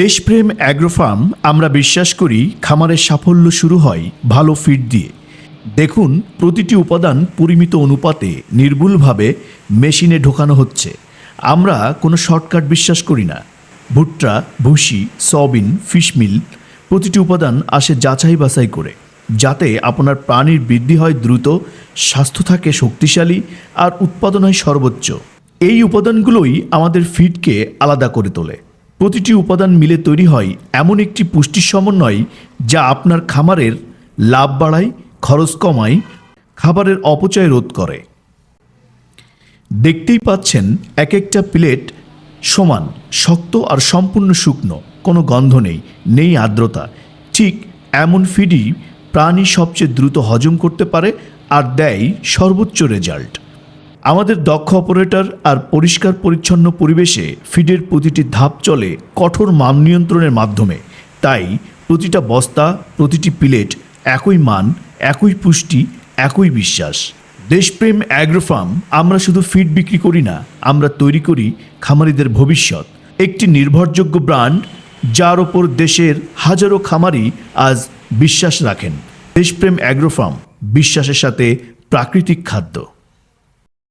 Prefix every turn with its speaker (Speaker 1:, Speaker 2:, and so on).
Speaker 1: দেশপ্রেম অ্যাগ্রোফার্ম আমরা বিশ্বাস করি খামারের সাফল্য শুরু হয় ভালো ফিড দিয়ে। দেখুন, প্রতিটি উপাদান পরিমিত অনুপাতে নির্ভুলভাবে মেশিনে ঢোকানো হচ্ছে। আমরা কোনো শর্টকাট বিশ্বাস করি না। ভুট্টা, ভুসি, সয়াবিন ফিশমিল প্রতিটি উপাদান আসে যাচাই বাছাই করে, যাতে আপনার প্রাণীর বৃদ্ধি হয় দ্রুত, স্বাস্থ্য থাকে শক্তিশালী আর উৎপাদন হয় সর্বোচ্চ। এই উপাদানগুলোই আমাদের ফিডকে আলাদা করে তোলে। প্রতিটি উপাদান মিলে তৈরি হয় এমন একটি পুষ্টি সমন্বয় যা আপনার খামারের লাভ বাড়ায়, খরচ কমায়, খাবারের অপচয় রোধ করে। দেখতেই পাচ্ছেন এক একটা প্লেট সমান, শক্ত আর সম্পূর্ণ শুকনো, কোনো গন্ধ নেই নেই আর্দ্রতা। ঠিক এমন ফিডই প্রাণী সবচেয়ে দ্রুত হজম করতে পারে আর দেয় সর্বোচ্চ রেজাল্ট আমাদের দক্ষ অপারেটর আর পরিষ্কার পরিচ্ছন্ন পরিবেশে ফিডের প্রতিটি ধাপ চলে কঠোর মান নিয়ন্ত্রণের মাধ্যমে। তাই প্রতিটা বস্তা, প্রতিটি প্লেট একই মান, একই পুষ্টি, একই বিশ্বাস। দেশপ্রেম অ্যাগ্রোফার্ম আমরা শুধু ফিড বিক্রি করি না, আমরা তৈরি করি খামারিদের ভবিষ্যৎ। একটি নির্ভরযোগ্য ব্র্যান্ড যার ওপর দেশের হাজারো খামারি আজ বিশ্বাস রাখেন। দেশপ্রেম অ্যাগ্রোফার্ম বিশ্বাসের সাথে প্রাকৃতিক খাদ্য।